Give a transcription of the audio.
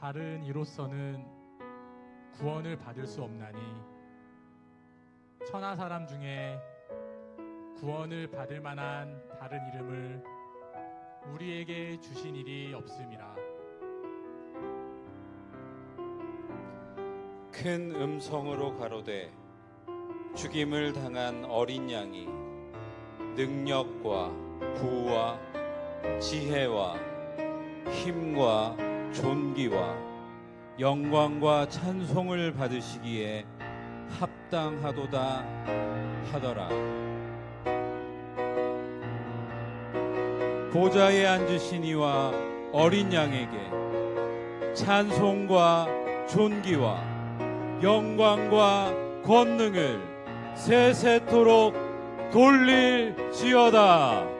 다른 이로서는 구원을 받을 수 없나니 천하 사람 중에 구원을 받을 만한 다른 이름을 우리에게 주신 일이 없음이라. 큰 음성으로 가로되 죽임을 당한 어린 양이 능력과 부와 지혜와 힘과 존귀와 영광과 찬송을 받으시기에 합당하도다 하더라. 보좌에 앉으신 이와 어린 양에게 찬송과 존귀와 영광과 권능을 세세토록 돌릴지어다.